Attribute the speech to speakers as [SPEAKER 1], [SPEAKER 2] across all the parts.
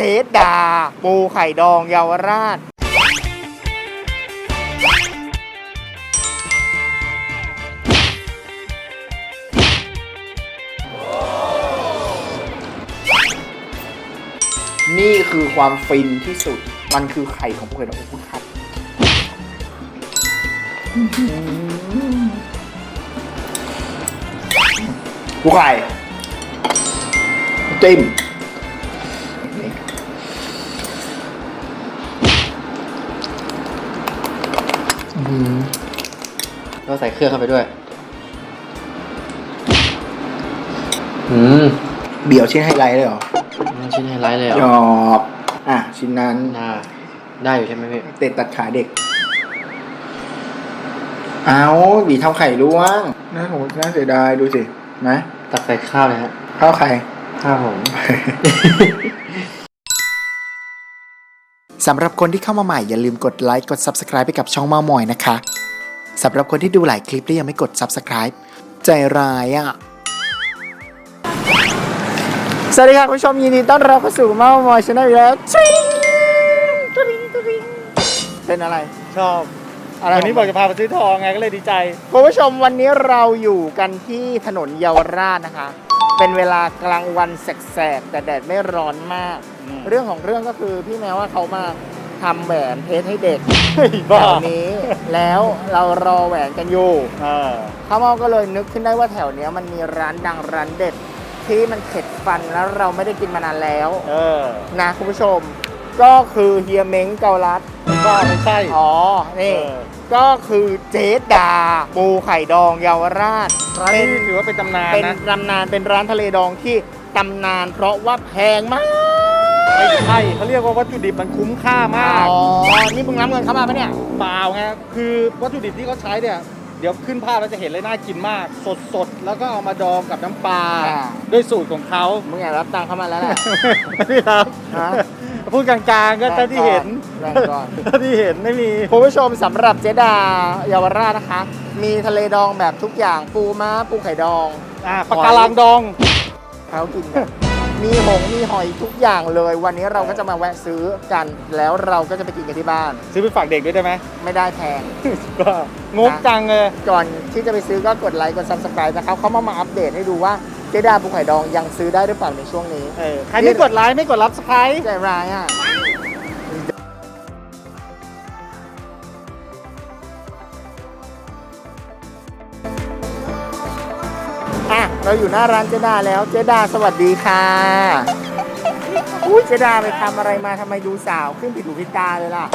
[SPEAKER 1] เจดา ปูไข่ดองเยาวราช นี่คือความฟินที่สุด มันคือไข่ของปูไข่ดองคุณครับปูไข่จิ้ม
[SPEAKER 2] ใส่เครื่องเข้าไปด้วย อืม
[SPEAKER 1] เบี่ยวชิ้นไฮไลท์เลยเหรอ
[SPEAKER 2] ชิ้นไฮไลท์เลยเหร
[SPEAKER 1] หย
[SPEAKER 2] อ
[SPEAKER 1] อกอะชิ้นนั้น
[SPEAKER 2] น่าได้อยู่ใช่ไหมพี่
[SPEAKER 1] เตะตัดขาเด็ก เอาบีทำไข่ร่วงน่าโหน่าเสียดายดูสินะ
[SPEAKER 2] ตักใส่ข้าวเลยฮะ
[SPEAKER 1] ข้าวไข่
[SPEAKER 2] ข้าวผม
[SPEAKER 1] สำหรับคนที่เข้ามาใหม่อย่าลืมกดไลค์กด Subscribe ไปกับช่องเมามอยนะคะ สำหรับคนที่ดูหลายคลิปแล้วยังไม่กด Subscribe ใจร้ายอะ สวัสดีค่ะคุณผู้ชมยินดีต้อนรับเข้าสู่เมามอยชาแนลแล้วทริงทริงทริงเป็นอะไร
[SPEAKER 3] ชอบ
[SPEAKER 1] อะไร
[SPEAKER 3] วันนี้บอกจะพาไปซื้อทองไงก็เลยดีใจ
[SPEAKER 1] คุณผู้ชมวันนี้เราอยู่กันที่ถนนเยาวราชนะคะ เป็นเวลากลางวันแสกๆแต่แดดไม่ร้อนมาก
[SPEAKER 3] อืม
[SPEAKER 1] เรื่องของเรื่องก็คือพี่แม้ว่าเขามา ทำแหวนเพชรให้เด็ก
[SPEAKER 3] บ้า
[SPEAKER 1] แถวนี้ แล้วเรารอแหวนกันอยู่
[SPEAKER 3] เออ
[SPEAKER 1] ข้าวเมาก็เลยนึกขึ้นได้ว่าแถวเนี้ยมันมีร้านดังร้านเด็ด ที่มันเข็ดฟันแล้วเราไม่ได้กินมานานแล้ว
[SPEAKER 3] เออ
[SPEAKER 1] นะคุณผู้ชม ก็คือเฮียเม้งเกาลัด
[SPEAKER 3] ก็ไม่ใช่
[SPEAKER 1] อ๋อ นี่
[SPEAKER 3] เออ
[SPEAKER 1] ก็คือเจดาปูไข่ดองเยาวราช
[SPEAKER 3] ร้าน
[SPEAKER 1] เป็
[SPEAKER 3] นี้
[SPEAKER 1] น
[SPEAKER 3] ถือว่าเป็นตำนาน
[SPEAKER 1] เป็น
[SPEAKER 3] นะ
[SPEAKER 1] ตำนานเป็นร้านทะเลดองที่ตำนานเพราะว่าแพงมาก
[SPEAKER 3] ไม่ใช่เขาเรียกว่าวัตถุดิบมันคุ้มค่ามาก
[SPEAKER 1] อ๋อนี่มึงรับเงินเข้ามาปะเนี่ย
[SPEAKER 3] เปล่าไงคือวัตถุดิบที่เขาใช้เนี่ยเดี๋ยวขึ้นภาพแล้วจะเห็นเลยน่ากินมาก สดสดๆแล้วก็เอามาดองกับน้ำปลา
[SPEAKER 1] อ่า
[SPEAKER 3] ด้วยสูตรของเขา
[SPEAKER 1] มึงอยากรับตังค์เข้ามาแล้วแหละ
[SPEAKER 3] ไม่ครับ
[SPEAKER 1] ฮะ
[SPEAKER 3] พูดกลางๆก็เท่าที่เห็น
[SPEAKER 1] แบ่งก่อน
[SPEAKER 3] เท่าที่เห็นไม่มี
[SPEAKER 1] คุณผู้ชมสำหรับเจดาเยาวราชนะคะ มีทะเลดองแบบทุกอย่างปูม้าปูไข่ดอง
[SPEAKER 3] อ่าปากการังดอง
[SPEAKER 1] เขากินกัน มีหงมีหอยทุกอย่างเลย วันนี้เราก็จะมาแวะซื้อกัน แล้วเราก็จะไปกินกันที่บ้าน
[SPEAKER 3] ซื้อไปฝากเด็กด้วยได้ไหม
[SPEAKER 1] ไม่ได้แพง
[SPEAKER 3] ก็งกจังเลย
[SPEAKER 1] ก่อนที่จะไปซื้อก็กดไลค์กด subscribe นะครับเขามามาอัปเดตให้ดูว่าเจดาปูไข่ดองยังซื้อได้หรือเปล่าในช่วงนี้
[SPEAKER 3] เออใครไม่กดไลค์ไม่กดรับสไครต์
[SPEAKER 1] ใจร้ายอะ อะเราอยู่หน้าร้านเจดาแล้วเจดาสวัสดีค่ะอุ้ยเจดาไปทำอะไรมาทำไมดูสาวขึ้นผิดหูผิดตาเลยล่ะ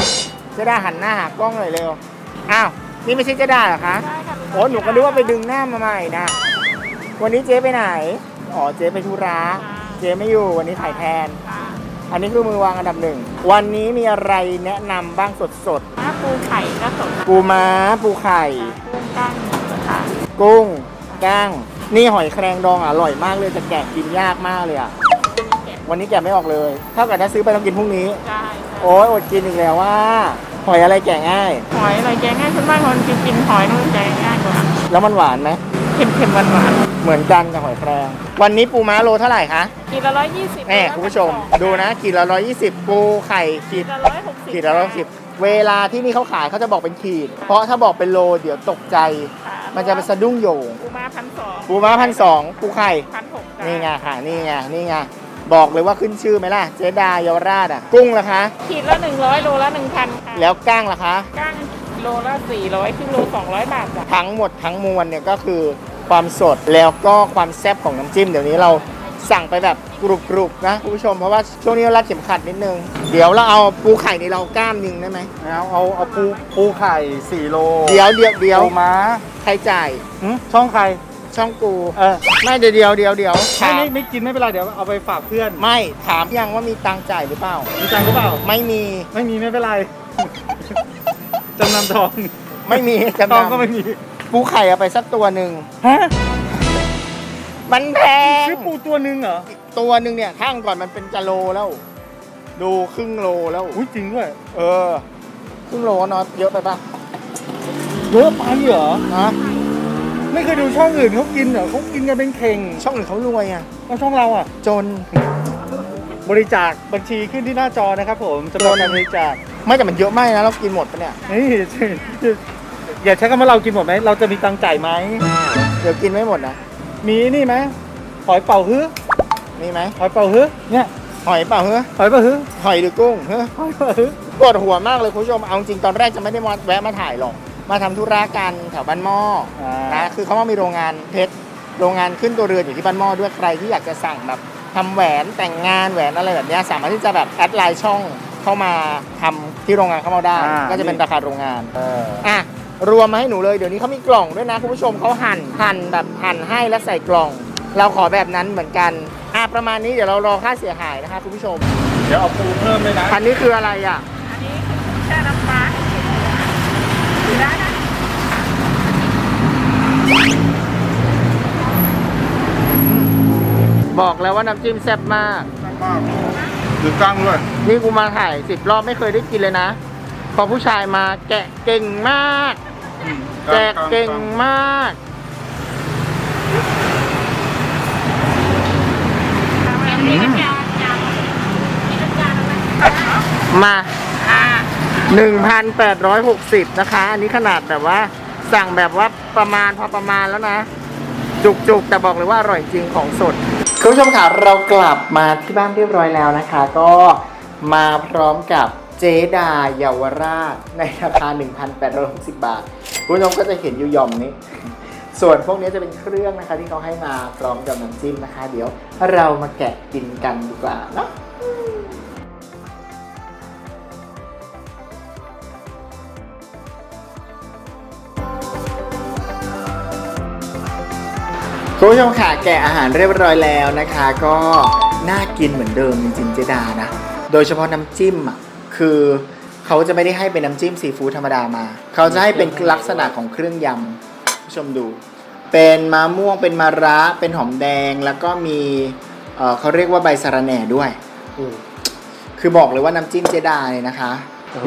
[SPEAKER 1] เจดาหันหน้าหากล้องหน่อยเร็วอ้าวนี่ไม่ใช่เจดาเหรอคะโอ้หนูก็นึกว่าไปดึงหน้ามาใหม่นะวันนี้เจ๊ไปไหนอ๋อเจ๊ไปธุระเจ๊ไม่อยู่วันนี้ถ่ายแทน อันนี้คือมือวางอันดับหนึ่งวันนี้มีอะไรแนะนำบ้างสดสด
[SPEAKER 4] ถ้าปูไข่ก็สดนะ
[SPEAKER 1] ๆปูม้าปูไข่
[SPEAKER 4] กุ้งกั้งค่ะ
[SPEAKER 1] กุ้งก้าง นี่หอยแครงดองอร่อยมากเลยแต่แกะกินยากมากเลยอะ วันนี้แกะไม่ออกเลยเท่ากับถ้าซื้อไปต้องกินพรุ่งนี้
[SPEAKER 4] ใช่
[SPEAKER 1] โอ้ยอดกินอีกแล้วว่า หอยอะไรแกะง่าย
[SPEAKER 4] หอยอะไรแกงง่ายคุณบ้านคนกินกินหอยนู่นแกงง่ายกว่า
[SPEAKER 1] แล้วมันหวานไหม
[SPEAKER 4] เค็มเค็มหวานหวาน
[SPEAKER 1] เหมือนกันกับหอยแครง วันนี้ปูม้าโลเท่าไหร่คะ
[SPEAKER 4] ๆกินละร้อยยี่สิบ
[SPEAKER 1] แน่คุณผู้ชม ดูนะขีดละร้อยยี่สิบปูไข่ขี
[SPEAKER 4] กิ
[SPEAKER 1] ด
[SPEAKER 4] นละร้อยหกสิบ
[SPEAKER 1] ขีดละร้อยสิบ เวลาที่นี่เขาขายเขาจะบอกเป็นขีด เพราะถ้าบอกเป็นโลเดี๋ยวตกใจมันจะเป็นสะดุ้งโยง
[SPEAKER 4] ปูม้าพันสอง
[SPEAKER 1] ปูม้าพันสองปูไข่
[SPEAKER 4] พันหก
[SPEAKER 1] นี่ไงค่ะ นี่ไง นี่ไง บอกเลยว่าขึ้นชื่อไหมล่ะ เจดาเยาวราชอะ กุ้งล่ะคะ
[SPEAKER 4] ขีดละหนึ่งร้อยโลละหนึ่งพันค่ะ
[SPEAKER 1] แล้วก้างล่ะคะ
[SPEAKER 4] กั้งโลละสี่ร้อยครึ่งโลสองร้อยบาทจ้ะ
[SPEAKER 1] ทั้งหมดทั้งมวลเนี่ยก็คือความสดแล้วก็ความแซ่บของน้ำจิ้ม เดี๋ยวนี้เรา สั่งไปแบบกรุบๆนะคุณผู้ชมเพราะว่าช่วงนี้เรารัดเข็มขัดนิดนึง เดี๋ยวเราเอาปูไข่ในเรากล้ามหนึ่งได้ไหม
[SPEAKER 3] เอาเอาเอาปูปูไข่4โล
[SPEAKER 1] เดี๋ยวเดี๋ยวเดี๋ยว
[SPEAKER 3] ปูม้า
[SPEAKER 1] ใครจ่าย
[SPEAKER 3] หึช่องใคร
[SPEAKER 1] ช่องกู
[SPEAKER 3] เออ
[SPEAKER 1] ไม่เดี๋ยวเดี๋ยวเดี๋ยวเดี๋ยว
[SPEAKER 3] ไม่
[SPEAKER 1] ถาม
[SPEAKER 3] ไม่ไม่กินไม่เป็นไรเดี๋ยวเอาไปฝากเพื่อน
[SPEAKER 1] ไม่ถามยังว่ามีตังค์จ่ายหรือเปล่า
[SPEAKER 3] มีตังค์หรือเปล่า
[SPEAKER 1] ไม่มี
[SPEAKER 3] ไม่มีไม่เป็นไร จำนำทอง
[SPEAKER 1] ไม่มีจำ
[SPEAKER 3] ทอง
[SPEAKER 1] นำ
[SPEAKER 3] ก็ไม่มี
[SPEAKER 1] ปูไข่เอาไปสักตัวหนึ่ง
[SPEAKER 3] ฮะ
[SPEAKER 1] มันแพง
[SPEAKER 3] ซื้อปูตัวหนึงเหรอ
[SPEAKER 1] ตัวหนึ่งเนี่ยทั้งก่อนมันเป็นจะโลแล้ว ดูครึ่งโลแล้ว
[SPEAKER 3] อุ้ยจริงด้วย
[SPEAKER 1] เออ ครึ่งโลก็นอนเยอะไปปะ
[SPEAKER 3] เยอะไปเหรอ
[SPEAKER 1] ฮะ
[SPEAKER 3] ไม่เคยดูช่องอื่นเขากินเหรอเขากินกันเป็นเข่ง
[SPEAKER 1] ช่องอื่นเขารวยอะ
[SPEAKER 3] แล้วช่องเราอะ
[SPEAKER 1] จน
[SPEAKER 3] บริจาคบัญชีขึ้นที่หน้าจอนะครับผมสำหรับการบริจาค
[SPEAKER 1] ไม่แต่มันเยอะมากนะเรากินหมดปะเนี่ย
[SPEAKER 3] นี่อย่าใช้คำว่าเรากินหมดไหมเราจะมีตังค์จ่ายไหม
[SPEAKER 1] เดี๋ยวกินไม่หมดนะ
[SPEAKER 3] มีนี่ไหมหอยเป่าฮื้อ
[SPEAKER 1] มีไหม
[SPEAKER 3] หอยเป่าฮื้อเนี่ย
[SPEAKER 1] หอยเปล่าเฮ้ย
[SPEAKER 3] หอยเป่าฮื้อ
[SPEAKER 1] หอยหรือกุ้งเฮ้ย
[SPEAKER 3] หอยเป่าฮื้อ
[SPEAKER 1] ปวดหัวมากเลยคุณผู้ชมเอาจริงตอนแรกจะไม่ได้มาแวะมาถ่ายหรอกมาทำธุระกันแถวบ้านหม้อ
[SPEAKER 3] อ่า
[SPEAKER 1] นะคือเขาว่ามีโรงงานเพชรโรงงานขึ้นตัวเรือนอยู่ที่บ้านหม้อด้วยใครที่อยากจะสั่งแบบทำแหวนแต่งงานแหวนอะไรแบบเนี้ยสามารถที่จะแบบแอดไลน์ช่องเข้ามาทำที่โรงงานเข้ามาได้ก็จะเป็นราคาโรงงาน
[SPEAKER 3] เออ
[SPEAKER 1] อะ รวมมาให้หนูเลย เดี๋ยวนี้เขามีกล่องด้วยนะคุณผู้ชมเขาหั่นหั่นแบบหั่นให้แล้วใส่กล่อง เราขอแบบนั้นเหมือนกันอะประมาณนี้เดี๋ยวเรารอค่าเสียหายนะคะคุณผู้ชม
[SPEAKER 3] เดี๋ยวเอาปูเพิ่มเลยนะ
[SPEAKER 1] อันนี้คืออะไรอะ
[SPEAKER 4] อันนี้คือแช่น้ำปลาดูได้นะ
[SPEAKER 1] บอกแล้วว่าน้ำจิ้มแซ่บมาก
[SPEAKER 3] หรือกั้งด้วย
[SPEAKER 1] นี่กูมาถ่ายสิบรอบไม่เคยได้กินเลยนะ พอผู้ชายมาแกะเก่งมาก แกะเก่งมาก
[SPEAKER 4] อันนี้ก็จะจำมีน้ำยาอะไร
[SPEAKER 1] มา
[SPEAKER 4] อ่า
[SPEAKER 1] 1,860นะคะ อันนี้ขนาดแบบว่า สั่งแบบว่าประมาณพอประมาณแล้วนะ จุกๆ แต่บอกเลยว่าอร่อยจริงของสด คุณผู้ชมค่ะเรากลับมาที่บ้านเรียบร้อยแล้วนะคะ ก็มาพร้อมกับเจดาเยาวราชในราคา 1,860 บาท คุณผู้ชมก็จะเห็นอยู่หย่อมนี้ ส่วนพวกนี้จะเป็นเครื่องนะคะที่เขาให้มาพร้อมกับน้ำจิ้มนะคะ เดี๋ยวเรามาแกะกินกันดีกว่าเนาะคุณผู้ชมค่ะแกะอาหารเรียบร้อยแล้วนะคะ ก็น่ากินเหมือนเดิมจริงๆเจดานะ โดยเฉพาะน้ำจิ้มอะคือ เขาจะไม่ได้ให้เป็นน้ำจิ้มซีฟู้ดธรรมดามา เขาจะให้เป็นลักษณะของเครื่องยำผู้ชมดู เป็นมะม่วงเป็นมะระเป็นหอมแดงแล้วก็มีเอ่อเขาเรียกว่าใบสะระแหน่ด้วยคือบอกเลยว่าน้ำจิ้มเจดาเนี่ยนะคะ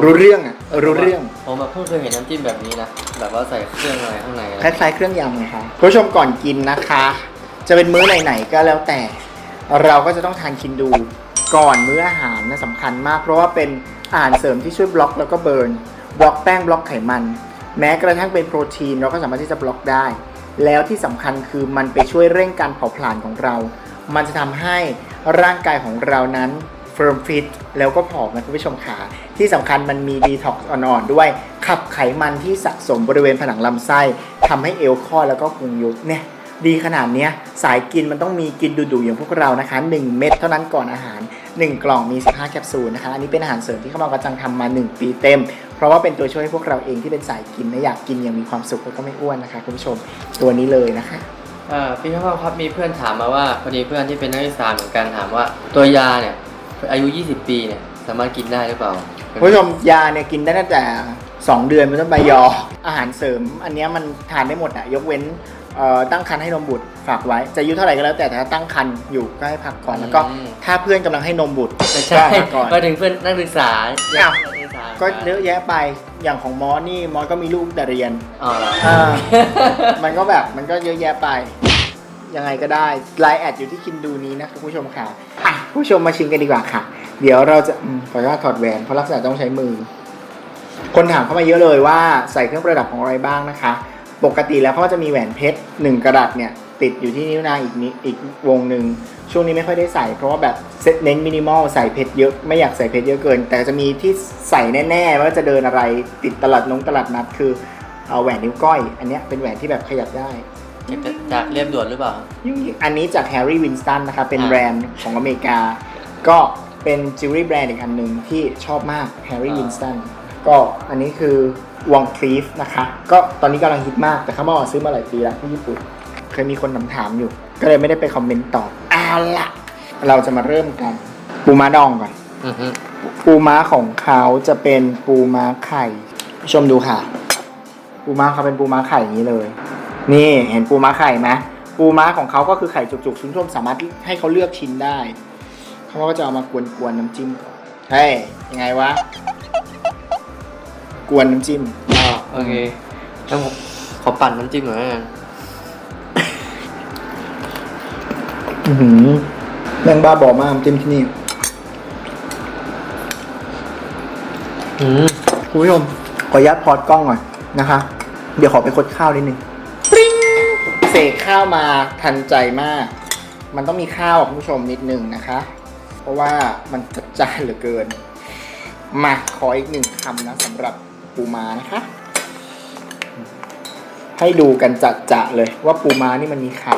[SPEAKER 1] รู้เรื่องอะเออรู้เรื่อง
[SPEAKER 2] ผมแบบเพิ่งเคยเห็นน้ำจิ้มแบบนี้นะ แบบว่าใส่เครื่องอะไรข้างในอะไร
[SPEAKER 1] คล้ายๆเครื่องยำไงคะคุณผู้ชมก่อนกินนะคะ จะเป็นมื้อไหนๆก็แล้วแต่ เราก็จะต้องทานคินดู ก่อนมื้ออาหารนะสำคัญมาก เพราะว่าเป็น อาหารเสริมที่ช่วยบล็อกแล้วก็เบิร์นบล็อกแป้งบล็อกไขมัน แม้กระทั่งเป็นโปรตีนเราก็สามารถที่จะบล็อกได้ แล้วที่สำคัญคือมันไปช่วยเร่งการเผาผลาญของเรา มันจะทำให้ร่างกายของเรานั้นเฟิร์มฟิตแล้วก็ผอมนะคุณผู้ชมขาที่สำคัญมันมีดีท็อกซ์อ่อนๆด้วย ขับไขมันที่สะสมบริเวณผนังลำไส้ทำให้เอวคลอแล้วก็พุงยุบเนี่ยดีขนาดนี้สายกินมันต้องมีกินดุๆอย่างพวกเรานะคะ 1 เม็ดเท่านั้นก่อนอาหาร 1 กล่องมี 15 แคปซูลนะคะ อันนี้เป็นอาหารเสริมที่เข้ามากระจังทำมา 1 ปีเต็ม เพราะว่าเป็นตัวช่วยให้พวกเราเองที่เป็นสายกินและอยากกินอย่างมีความสุขแล้วก็ไม่อ้วนนะคะคุณผู้ชมตัวนี้เลยนะคะ
[SPEAKER 2] เอ่อพี่ข้าวครับมีเพื่อนถามมาว่าพอดีเพื่อนที่เป็นนักศึกษาเหมือนกันถามว่า ตัวยาเนี่ยอายุ 20 ปีเนี่ยสามารถกินได้หรือเปล่า
[SPEAKER 1] คุณผู้ชมยาเนี่ยกินได้ตั้งแต่ 2 เดือนเป็นต้นไปยออาหารเสริม อันเนี้ยมันทานได้หมดอะยกเว้นเอ่อ ตั้งครรภ์ให้นมบุตรฝากไว้จะอายุเท่าไหร่ก็แล้วแต่แต่ถ้าตั้งครรภ์อยู่ก็ให้พักก่อนแล้วก็
[SPEAKER 2] อืม
[SPEAKER 1] ถ้าเพื่อนกำลังให้นมบุตร
[SPEAKER 2] ไม่ใช่
[SPEAKER 1] ก็พักก่อน
[SPEAKER 2] มาถึงเพื่อนนักศึกษา
[SPEAKER 1] อ้าว
[SPEAKER 2] นักศึกษา
[SPEAKER 1] ก็เยอะแยะไปอย่างของมอสนี่มอสก็มีลูกแต่เรียน
[SPEAKER 2] อ๋อเหรอ
[SPEAKER 1] อ่า มันก็แบบมันก็เยอะแยะไป ยังไงก็ได้ไลน์แอดอยู่ที่คินดูนี้นะครับผู้ชมค่ะอะ ผู้ชมมาชิมกันดีกว่าค่ะ เดี๋ยวเราจะอืมขออนุญาตถอดแหวนเพราะลักษณะต้องใช้มือ คนถามเข้ามาเยอะเลยว่าใส่เครื่องประดับของอะไรบ้างนะคะ ปกติแล้วเขาก็จะมีแหวนเพชรหนึ่งกระดัตเนี่ยติดอยู่ที่นิ้วนางอีกนิอีกวงหนึ่งช่วงนี้ไม่ค่อยได้ใส่ เพราะว่าแบบเซ็ตเน้นมินิมอลใส่เพชรเยอะไม่อยากใส่เพชรเยอะเกิน แต่จะมีที่ใส่แน่ๆว่าจะเดินอะไรติดตลาดนงตลาดนัดคือเอาแหวนนิ้วก้อย อันเนี้ยเป็นแหวนที่แบบขยับได้
[SPEAKER 2] จากจากเรียบด่วนหรือเปล่า
[SPEAKER 1] ยุ่งๆอันนี้จากแฮร์รี่วินสตันนะคะเป็น
[SPEAKER 2] อ่า
[SPEAKER 1] แบรนด์ของอเมริกา ก็เป็นจิวเวลรี่แบรนด์อีกอันหนึ่งที่ชอบมากแฮร์รี่วินสตันก็อันนี้คือ วองคลีฟนะคะ ก็ตอนนี้กำลังฮิตมากแต่เขามาซื้อมาหลายปีแล้วที่ญี่ปุ่น เคยมีคนถามถามๆอยู่ ก็เลยไม่ได้ไปคอมเมนต์ตอบเอาละเราจะมาเริ่มกัน ปูม้าดองก่อน
[SPEAKER 2] อือฮึ
[SPEAKER 1] ปูม้าของเขาจะเป็นปูม้าไข่ผู้ชมดูค่ะ ปูม้าเขาเป็นปูม้าไข่อย่างนี้เลย นี่เห็นปูม้าไข่ไหมปูม้าของเขาก็คือไข่จุกๆคุณผู้ชมสามารถให้เขาเลือกชิ้นได้ เขาก็จะเอามากวนๆน้ำจิ้มก่อนเฮ้ยยังไงวะ กวนน้ำจิ้ม
[SPEAKER 2] อ่าโอเคแล้วผมขอปั่นน้ำจิ้มหน่อยแล้วกัน
[SPEAKER 1] อื้อหือแม่งบ้าบอมากน้ำจิ้มที่นี่
[SPEAKER 2] หืม
[SPEAKER 1] คุณผู้ชมขอยัดพอดกล้องหน่อยนะคะ เดี๋ยวขอไปคดข้าวนิดนึงปริงเสกข้าวมาทันใจมาก มันต้องมีข้าวคุณผู้ชมนิดนึงนะคะ เพราะว่ามันจัดจ้านเหลือเกิน มาขออีกหนึ่งคำนะสำหรับ ปูม้านะคะ ให้ดูกันจัดจะๆเลยว่าปูม้านี่มันมีไข่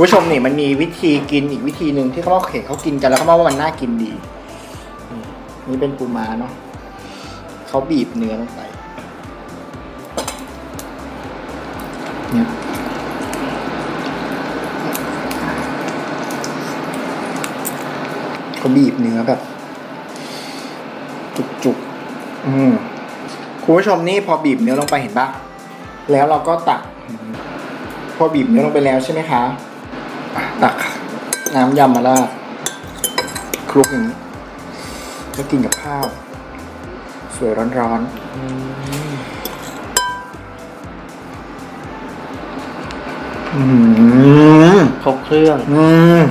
[SPEAKER 1] คุณผู้ชมนี่มันมีวิธีกินอีกวิธีหนึ่งที่เขาบอกเห็นเขากินกันแล้วเขาบอกว่ามันน่ากินดี นี่เป็นปูม้าเนาะเขาบีบเนื้อลงไปเนี่ยเขาบีบเนื้อแบบ จุกๆอืมคุณผู้ชมนี่พอบีบเนื้อลงไปเห็นปะแล้วเราก็ตัก พอบีบเนื้อลงไปแล้วใช่ไหมคะ ตักน้ำยำมาราดคลุกอย่างนี้แล้วกินกับข้าว สวยร้อนๆอืม
[SPEAKER 2] ครบเครื่อง
[SPEAKER 1] อืม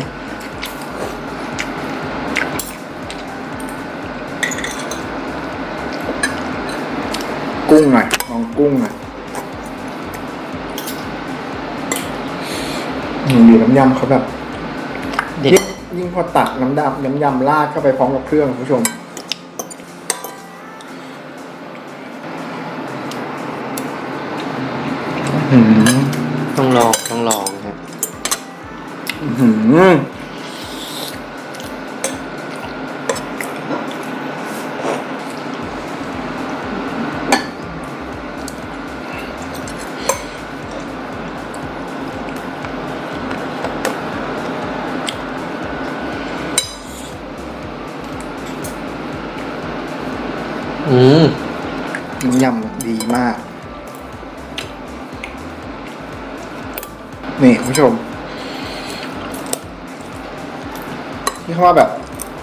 [SPEAKER 1] กุ้งหน่อยลองกุ้งหน่อย อืมดีน้ำยำเขาแบบ
[SPEAKER 2] เด็ด
[SPEAKER 1] ยิ่งยิ่งพอตักน้ำดำน้ำยำราดเข้าไปพร้อมกับเครื่องคุณผู้ชมอื้อหือ
[SPEAKER 2] ต้องลองต้องลองนะครับ
[SPEAKER 1] อื้อหือ
[SPEAKER 2] อื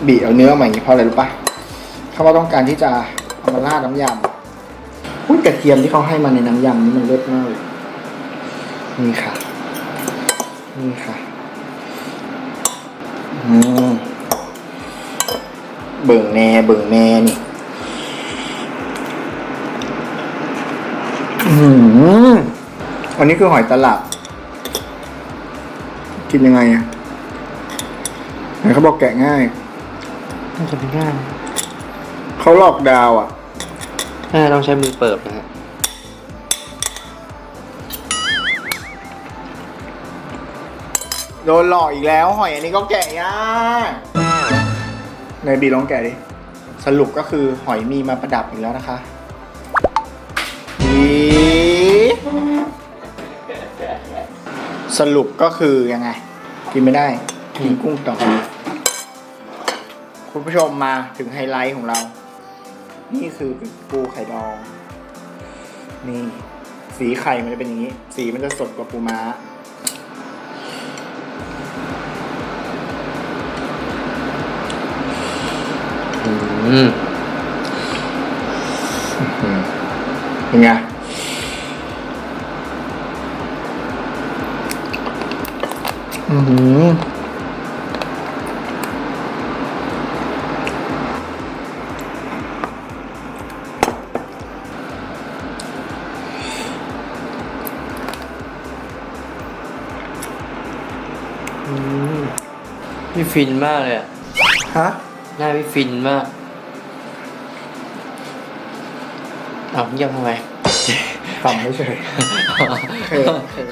[SPEAKER 1] บีเอาเนื้อมาอย่างนี้เพราะอะไรรู้ปะเขาว่าต้องการที่จะเอามาราดน้ำยำอุ้ยกระเทียมที่เขาให้มาในน้ำยำนี่มันเลิศมากเลยนี่ค่ะ นี่ค่ะอืมเบิ่งแน่เบิ่งแน่นี่อืมอันนี้คือหอยตลับ กินยังไงอะไหนเขาบอกแกะง่าย
[SPEAKER 2] น่าจะเป็นง่าย
[SPEAKER 1] เขาหลอกดาวอะ
[SPEAKER 2] น่าต้องใช้มือเปิบนะฮะ
[SPEAKER 1] โดนหลอกอีกแล้ว หอยอันนี้ก็แกะยากในบีลองแกะดิ สรุปก็คือหอยมีมาประดับอีกแล้วนะคะอีสรุปก็คือยังไง กินไม่ได้ กินกุ้งต่อ คุณผู้ชมมาถึงไฮไลท์ของเรา นี่คือปูไข่ดอง นี่ สีไข่มันจะเป็นอย่างนี้ สีมันจะสดกว่าปูม้า
[SPEAKER 2] อืม
[SPEAKER 1] เป็นไงอือหือ
[SPEAKER 2] อื ฟินมากเลยอะ
[SPEAKER 1] ฮะ
[SPEAKER 2] หน้าพี่ฟินมากเอาเงียบทำไม
[SPEAKER 1] ขำไม่เฉย เคยเคย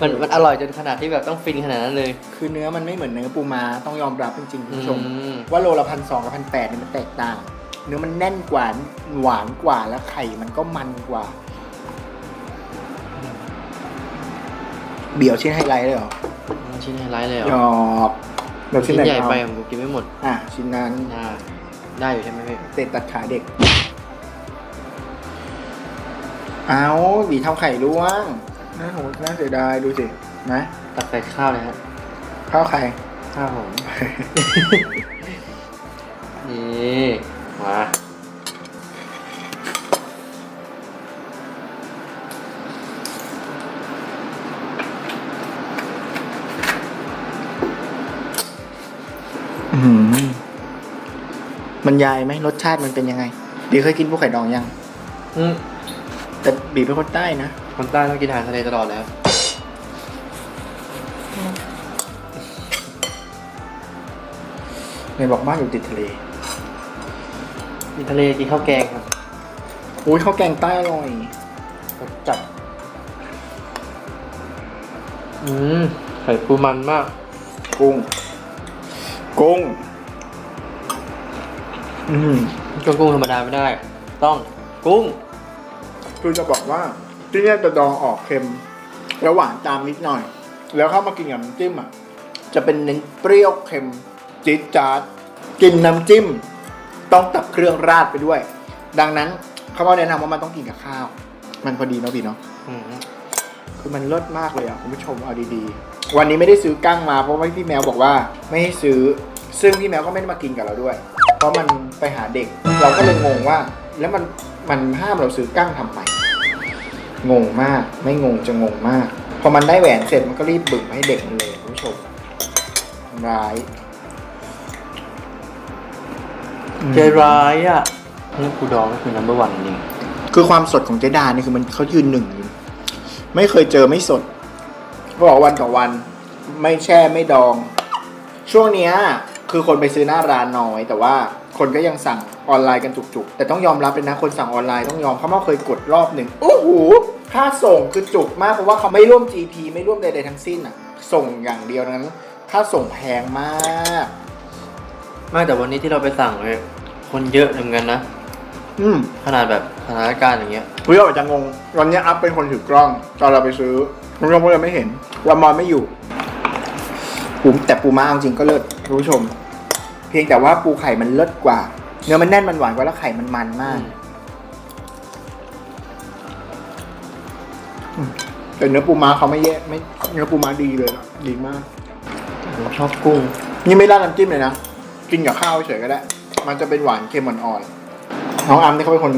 [SPEAKER 2] มันมันอร่อยจนขนาดที่แบบต้องฟินขนาดนั้นเลย
[SPEAKER 1] คือเนื้อมันไม่เหมือนเนื้อปูม้าต้องยอมรับจริงๆคุณผู้ชม
[SPEAKER 2] อืม
[SPEAKER 1] ว่าโลละพันสองกับพันแปดเนี่ยมันแตกต่าง เนื้อมันแน่นกว่าหวานกว่าแล้วไข่มันก็มันกว่า เบี่ยวชิ้นไฮไลท์เลยเหรอ
[SPEAKER 2] ชิ้นไฮไลท์เลยเหร
[SPEAKER 1] หย
[SPEAKER 2] อ
[SPEAKER 1] อกเราชิ้
[SPEAKER 2] ชิ้
[SPEAKER 1] น
[SPEAKER 2] น
[SPEAKER 1] ไหน
[SPEAKER 2] ใหญ่
[SPEAKER 1] เอา
[SPEAKER 2] ไปผมกินไม่หมด
[SPEAKER 1] อะชิ้นนั้น
[SPEAKER 2] ได้ได้อยู่ใช่ไหมพี่
[SPEAKER 1] เตะตัดขาเด็ก เอาบีทำไข่ร่วงน่าโหน่าเสียดายดูสินะ
[SPEAKER 2] ตักใส่ข้าวเลยฮะ
[SPEAKER 1] ข้าวไข่
[SPEAKER 2] ข้าวผม นี่มา
[SPEAKER 1] มันยายไหมรสชาติมันเป็นยังไงบีเคยกินพวกไข่ดองยัง
[SPEAKER 2] อืม
[SPEAKER 1] แต่บีเป็นคนใต้นะ
[SPEAKER 2] คนใต้ต้องกินอาหารทะเลตลอดแล้ว
[SPEAKER 1] ในบอกบ้านอยู่ติดทะเล
[SPEAKER 2] กินทะเลกินข้าวแกงครับ
[SPEAKER 1] อุ้ยข้าวแกงใต้อร่อยจัด
[SPEAKER 2] อืมไข่ปูมันมาก
[SPEAKER 1] กุ้งกุ้ง อืม
[SPEAKER 2] กุ้งกุ้งธรรมดาไม่ได้ ต้องกุ้ง
[SPEAKER 1] คือจะบอกว่าที่เนี่ยจะดองออกเค็ม แล้วหวานตามนิดหน่อย แล้วเข้ามากินกับน้ำจิ้มอะ จะเป็นเน้นเปรี้ยวเค็มจี๊ดจ๊าดกินน้ำจิ้ม ต้องตักเครื่องราดไปด้วย ดังนั้นเขาก็แนะนำว่ามันต้องกินกับข้าว มันพอดีเนาะพี่เนาะ
[SPEAKER 2] อืม
[SPEAKER 1] คือมันเลิศมากเลยอะคุณผู้ชมเอาดีๆ วันนี้ไม่ได้ซื้อกั้งมาเพราะว่าพี่แมวบอกว่าไม่ให้ซื้อ ซึ่งพี่แมวก็ไม่ได้มากินกับเราด้วย เพราะมัน ไปหาเด็ก เราก็เลยงงว่า แล้วมันมันห้ามเราซื้อกั้งทำไมงงมากไม่งงจะงงมาก พอมันได้แหวนเสร็จมันก็รีบบึ่งให้เด็กมันเลยคุณผู้ชมร้าย
[SPEAKER 2] ใจร้ายอะนี่ปูดองก็คือ number one จริง
[SPEAKER 1] คือความสดของเจดาเนี่ยคือมันเขายืนหนึ่งอยู่ไม่เคยเจอไม่สดเขาบอกวันต่อวัน ไม่แช่ไม่ดอง ช่วงเนี้ยคือคนไปซื้อหน้าร้านน้อยแต่ว่า คนก็ยังสั่งออนไลน์กันจุกๆ แต่ต้องยอมรับเลยนะคนสั่งออนไลน์ต้องยอมเขามาเคยกดรอบหนึ่งโอ้โหค่าส่งคือจุกมากเพราะว่าเขาไม่ร่วม GP ไม่ร่วมใดๆทั้งสิ้นอะ ส่งอย่างเดียวนั้นค่าส่งแพงมาก
[SPEAKER 2] ไม่แต่วันนี้ที่เราไปสั่งเลยคนเยอะเหมือนกันนะ
[SPEAKER 1] อืม
[SPEAKER 2] ขนาดแบบสถานการณ์อย่างเงี้ย
[SPEAKER 1] เพื่ออาจจะงงวันนี้อัพเป็นคนถือกล้อง ตอนเราไปซื้อคุณผู้ชมก็เลยไม่เห็นเรามอนไม่อยู่ปูแต่ปูม้าเอาจริงก็เลิศคุณผู้ชมเพียงแต่ว่าปูไข่มันเลิศกว่า เนื้อมันแน่นมันหวานกว่าแล้วไข่มันมันมากแต่เนื้อปูม้าเขาไม่แย่ไม่เนื้อปูม้าดีเลยอะดีมาก
[SPEAKER 2] ผมชอบกุ้ง
[SPEAKER 1] นี่ไม่ราดน้ำจิ้มเลยนะ กินกับข้าวเฉยก็ได้ มันจะเป็นหวานเค็มอ่อนๆน้องอัมนี่เขาเป็นคน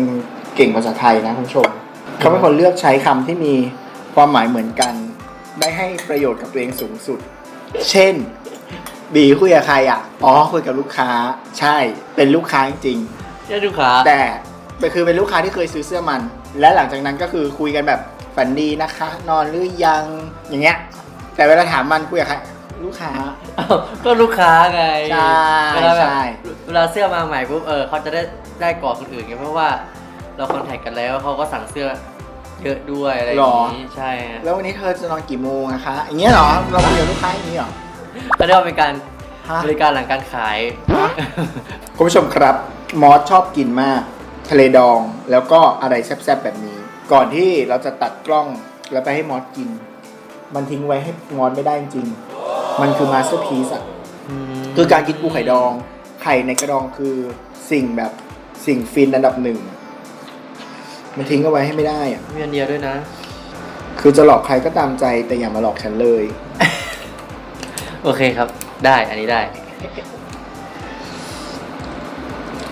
[SPEAKER 1] เก่งภาษาไทยนะคุณผู้ชมเขาเป็นคนเลือกใช้คำที่มีความหมายเหมือนกัน ได้ให้ประโยชน์กับตัวเองสูงสุด เช่น บีคุยกับใครอะ อ๋อคุยกับลูกค้า ใช่ เป็นลูกค้าจริง
[SPEAKER 2] เจ้าลูกค้า
[SPEAKER 1] ๆแต่แต่คือเป็นลูกค้าที่เคยซื้อเสื้อมัน และหลังจากนั้นก็คือคุยกันแบบฝันดีนะคะ นอนหรือยังอย่างเงี้ย แต่เวลาถามมันคุยกับใครลูกค้า
[SPEAKER 2] อ้าวก็ลูกค้าไง
[SPEAKER 1] ใช่
[SPEAKER 2] เวลาแบบ
[SPEAKER 1] ใช่
[SPEAKER 2] เวลาเสื้อมาใหม่ปุ๊บเออเขาจะได้ได้ก่อนคนอื่นไงเพราะว่าเราคอนแทคกันแล้วเขาก็สั่งเสื้อเยอะด้วยอะไรอย่างนี้ใช่ฮะ
[SPEAKER 1] แล้ววันนี้เธอจะนอนกี่โมงนะคะอย่างเงี้ยเหรอเราคุยกับลูกค้าอย่างนี้เหรอ
[SPEAKER 2] ก็เรียกว่าเป็นการ
[SPEAKER 1] ฮะ
[SPEAKER 2] บริการหลังการขาย
[SPEAKER 1] คุณผู้ชมครับมอสชอบกินมาก ทะเลดองแล้วก็อะไรแซ่บๆแบบนี้ ก่อนที่เราจะตัดกล้องแล้วไปให้มอสกิน มันทิ้งไว้ให้มอสไม่ได้จริงๆมันคือมาสเตอร์พีซอะคือการกินปูไข่ดอง ไข่ในกระดองคือสิ่งแบบสิ่งฟินอันดับหนึ่ง มันทิ้งเอาไว้ให้ไม่ได้อะ
[SPEAKER 2] มีอันเดียวด้วยนะ
[SPEAKER 1] คือจะหลอกใครก็ตามใจแต่อย่ามาหลอกฉันเลย
[SPEAKER 2] โอเคครับ ได้อันนี้ได้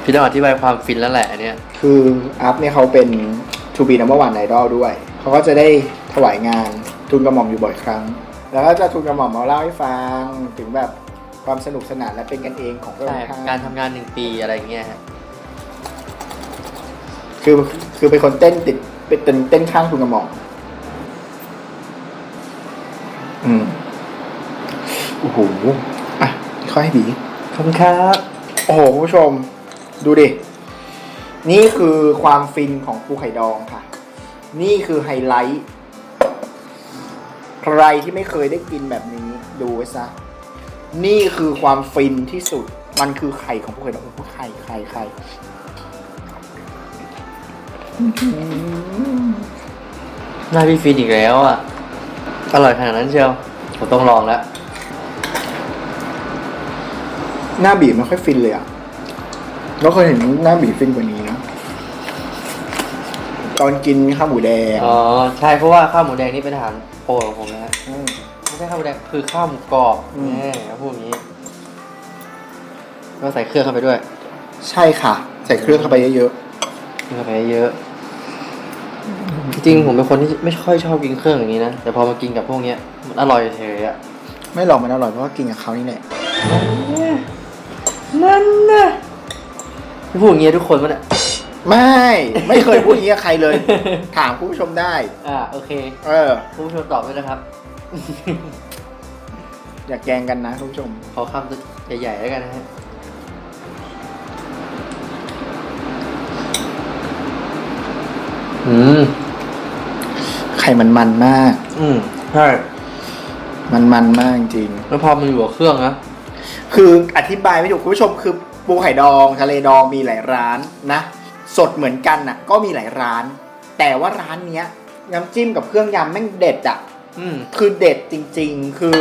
[SPEAKER 2] พี่ต้องอธิบายความฟินแล้วแหละอันเนี้ย
[SPEAKER 1] คืออัพเนี่ยเขาเป็นทูบีนัมเบอร์วันไอดอลด้วย เขาก็จะได้ถวายงานทุนกระหม่อมอยู่บ่อยครั้ง แล้วก็จะทุนกระหม่อมมาเล่าให้ฟังถึงแบบความสนุกสนานและเป็นกันเองของพระอ
[SPEAKER 2] ใช่
[SPEAKER 1] งค์ท่าน
[SPEAKER 2] การทำงานหนึ่งปีอะไรอย่างเงี้ยฮะ
[SPEAKER 1] คือคือเป็นคนเต้นติดเป็นเต้นเต้นข้างทุนกระหม่อมอืม โอ้โห อะค่อยให้บี
[SPEAKER 2] ขอบคุณครับ
[SPEAKER 1] โอ้โหคุณผู้ชม ดูดิ นี่คือความฟินของปูไข่ดองค่ะ นี่คือไฮไลท์ ใครที่ไม่เคยได้กินแบบนี้ ดูไว้ซะ นี่คือความฟินที่สุด มันคือไข่ของปูไข่ดองโอ้โหไข่ไข่ไข่
[SPEAKER 2] หน้าพี่ฟินอีกแล้วอะ อร่อยขนาดนั้นเชียว ผมต้องลองแล้ว
[SPEAKER 1] หน้าบีบไม่ค่อยฟินเลยอะเราเคยเห็นหน้าบีบฟินกว่านี้นะตอนกินข้าวหมูแดง
[SPEAKER 2] อ๋อใช่เพราะว่าข้าวหมูแดงนี่เป็นอาหารโปรดของผมนะฮะ
[SPEAKER 1] ม
[SPEAKER 2] ไม่ใช่ข้าวหมูแดงคือข้าวหมูกรอบ
[SPEAKER 1] อืม
[SPEAKER 2] แน่เขาพูดอย่างนี้ก็ใส่เครื่องเข้าไปด้วย
[SPEAKER 1] ใช่ค่ะ ใส่เครื่องเข้าไปเยอะ
[SPEAKER 2] เครื่องเข้าไปเยอะจริงๆผมเป็นคนที่ไม่ค่อยชอบกินเครื่องอย่างนี้นะแต่พอมากินกับพวกเนี้ยมันอร่อยเฉยอะ
[SPEAKER 1] ๆ ไม่หรอกมันอร่อยเพราะว่ากินกับเขานี่แหละ
[SPEAKER 2] นั่นนะไม่พูดอย่างเงี้ยทุกคนวะเนี่ย
[SPEAKER 1] ไม่ ไม่เคยพูดอย่างนี้กับใครเลย ถามคุณผู้ชมได้
[SPEAKER 2] อ่าโอเค
[SPEAKER 1] เออ
[SPEAKER 2] คุณผู้ชมตอบด้วยนะครับ
[SPEAKER 1] อย่าแกล้งกันนะคุณผู้ชม
[SPEAKER 2] ขอคำใหญ่ๆแล้วกันนะฮะอืม
[SPEAKER 1] ไข่มันมันมาก
[SPEAKER 2] อืมใช่
[SPEAKER 1] มันมันมากจริง
[SPEAKER 2] แล้วพอมันอยู่กับเครื่องนะ
[SPEAKER 1] คืออธิบายไม่ถูกคุณผู้ชมคือปูไข่ดองทะเลดองมีหลายร้านนะ สดเหมือนกันน่ะ ก็มีหลายร้าน แต่ว่าร้านเนี้ยน้ำจิ้มกับเครื่องยำแม่งเด็ดอะ
[SPEAKER 2] อืม
[SPEAKER 1] คือเด็ดจริง ๆ คือ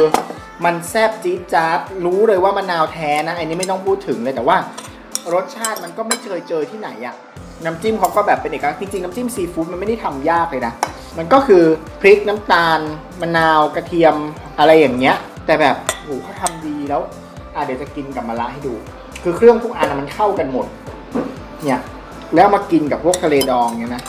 [SPEAKER 1] มันแซ่บจี๊ดจ๊าดรู้เลยว่ามะนาวแท้นะอันนี้ไม่ต้องพูดถึงเลยแต่ว่า รสชาติมันก็ไม่เคยเจอที่ไหนอะน้ำจิ้มเขาก็แบบเป็นเอกลักษณ์จริงๆ น้ำจิ้มซีฟู้ดมันไม่ได้ทำยากเลยนะ มันก็คือพริกน้ำตาลมะนาวกระเทียมอะไรอย่างเงี้ย แต่แบบโหเขาทำดีแล้ว อะเดี๋ยวจะกินกับมะระให้ดู คือเครื่องทุกอันมันเข้ากันหมด เนี่ย แล้วมากินกับพวกทะเลดองเนี่ยนะ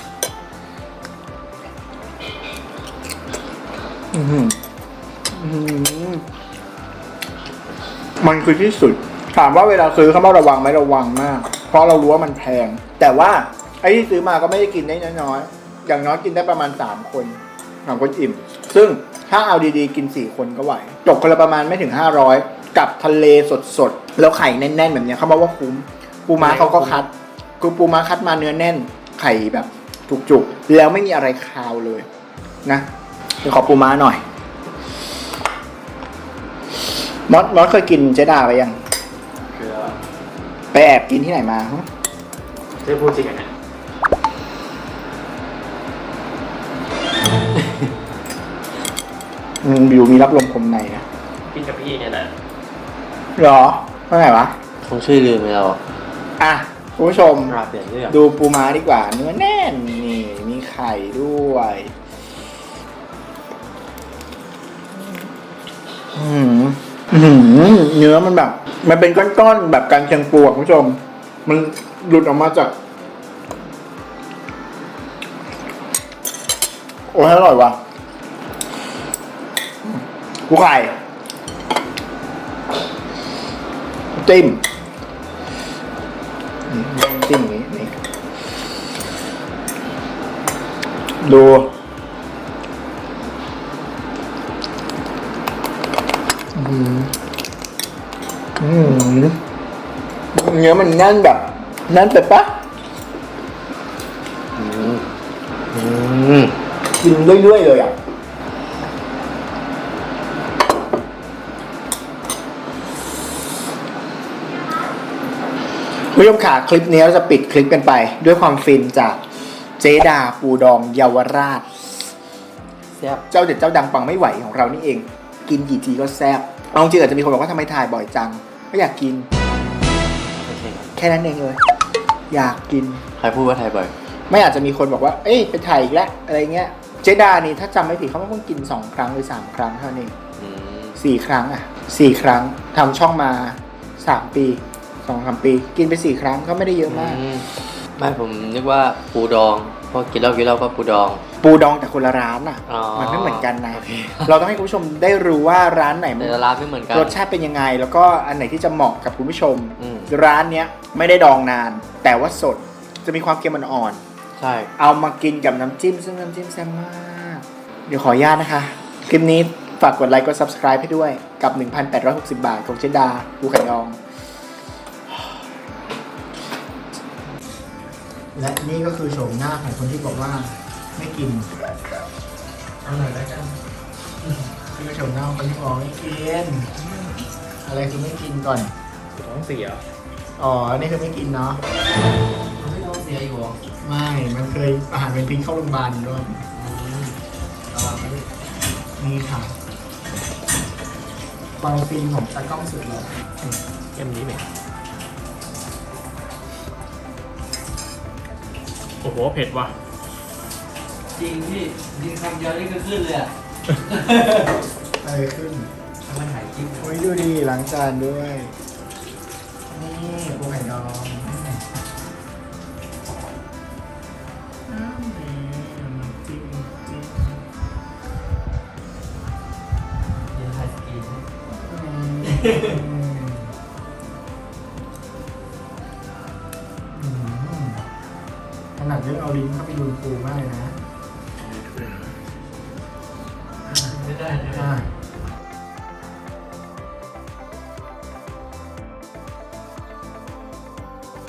[SPEAKER 1] มันคือที่สุด ถามว่าเวลาซื้อเขามาระวังไหมระวังมาก เพราะเรารู้ว่ามันแพง แต่ว่าไอ้ที่ซื้อมาก็ไม่ได้กินได้น้อยๆอย่างน้อยกินได้ประมาณสามคนสามคนอิ่ม ซึ่งถ้าเอาดีๆ กินสี่คนก็ไหวตกคนละประมาณไม่ถึงห้าร้อย กับทะเลสดๆ แล้วไข่แน่นๆ แบบเนี้ยเขาบอกว่าคุ้มปูม้าเขาก็คัดคือปูม้าคัดมาเนื้อแน่น ไข่แบบจุกๆ แล้วไม่มีอะไรคาวเลย นะเดี๋ยวขอปูม้าหน่อยมอสมอสเคยกินเจดาไปยัง
[SPEAKER 3] คือ
[SPEAKER 1] ไปแอบกินที่ไหนมาฮะ
[SPEAKER 3] จะพูดจริงอะเนี่ย
[SPEAKER 1] อืมอยู่มีรับลมคมในนะ
[SPEAKER 3] กินกับพี่เนี่ยแหละ
[SPEAKER 1] หรอเมื่อไหร่วะ
[SPEAKER 2] คงชื่อลืมไปแล้วอะ
[SPEAKER 1] อะคุณผู้ชม
[SPEAKER 2] ราเปลี่ยนเรื่อง
[SPEAKER 1] ดูปูม้าดีกว่าเนื้อแน่นนี่มีไข่ด้วยอืมอืมเนื้อมันแบบ มันเป็นก้อนๆแบบการเชียงปูอะคุณผู้ชม มันหลุดออกมาจาก โอ้ยอร่อยว่ะกูไข่ จิ้มอืมจิ้มอย่างนี้นี่ดูอืมอืมเนื้อมันแน่นแบบแน่นไปปะ
[SPEAKER 2] อืมอืม
[SPEAKER 1] กินเรื่อยๆเลยอะ ผู้ชมค่ะคลิปนี้เราจะปิดคลิปกันไป ด้วยความฟินจากเจดาปูดองเยาวราช
[SPEAKER 2] แซ่บ
[SPEAKER 1] เจ้าเด็ดเจ้าดังปังไม่ไหวของเรานี่เอง กินกี่ทีก็แซ่บเอาจริงๆอาจจะมีคนบอกว่าทำไมถ่ายบ่อยจังไม่อยากกิน
[SPEAKER 2] โอเคครับ
[SPEAKER 1] แค่นั้นเองเลย อยากกิน
[SPEAKER 2] ใครพูดว่าไทยบ่อย
[SPEAKER 1] ไม่อาจจะมีคนบอกว่า เอ้ยไปถ่ายอีกแล้วอะไรเงี้ย เจดานี่ถ้าจำไม่ผิดเขาไม่ต้องกิน2ครั้งหรือ3ครั้งเท่านั้นเอง
[SPEAKER 2] อืม
[SPEAKER 1] สี่ครั้งอะสี่ครั้งทำช่องมาสามปี สองสามปี กินไปสี่ครั้งก็ไม่ได้เยอะมาก
[SPEAKER 2] อืมไม่ผมนึกว่าปูดองเพราะกินเหล้ากินเหล้าก็ปูดอง
[SPEAKER 1] ปูดองแต่คนละร้านอะ
[SPEAKER 2] อ๋อ
[SPEAKER 1] มันไม่เหมือนกันนะ
[SPEAKER 2] โอเค
[SPEAKER 1] เราต้องให้คุณผู้ชมได้รู้ว่าร้านไหนมัน
[SPEAKER 2] แต่ละร้านไม่เหมือนกัน
[SPEAKER 1] รสชาติเป็นยังไง แล้วก็อันไหนที่จะเหมาะกับคุณผู้ชม
[SPEAKER 2] อืม
[SPEAKER 1] ร้านเนี้ยไม่ได้ดองนาน แต่ว่าสดจะมีความเค็มอ่อนๆ
[SPEAKER 2] ใช่
[SPEAKER 1] เอามากินกับน้ำจิ้ม ซึ่งน้ำจิ้มแซ่บมาก เดี๋ยวขออนุญาตนะคะ คลิปนี้ฝากกดไลค์กด subscribe ให้ด้วยกับ 1,860 บาทของเจดาภูไข่ดอง และนี่ก็คือโฉมหน้าของคนที่บอกว่าไม่กินเอาหน่อยแล้วกันนี่ก็โฉมหน้าของคนที่บอกไม่กินอะไรคือไม่กินก่อน
[SPEAKER 3] ท้องเสีย
[SPEAKER 1] อ๋อนี่คือไม่กินเนาะ
[SPEAKER 2] ไม่ต้องเสียอยู่หรอ
[SPEAKER 1] ไม่ มันเคยอาหารเป็นพิษเข้าโรงพยาบาลด้วยนี่ค่ะฟังฟิล์มของตากล้องสุดหล่อ
[SPEAKER 3] เอ็มนี้ไหม โอ้โหเผ็ดว่ะ
[SPEAKER 2] จริงพี่ยิงคำเดียวนี่ก็ขึ้นเลยอะ
[SPEAKER 1] อะไรขึ้น
[SPEAKER 2] ทำไมถ่ายคลิป
[SPEAKER 1] โอ้ยดูดีล้างจานด้วย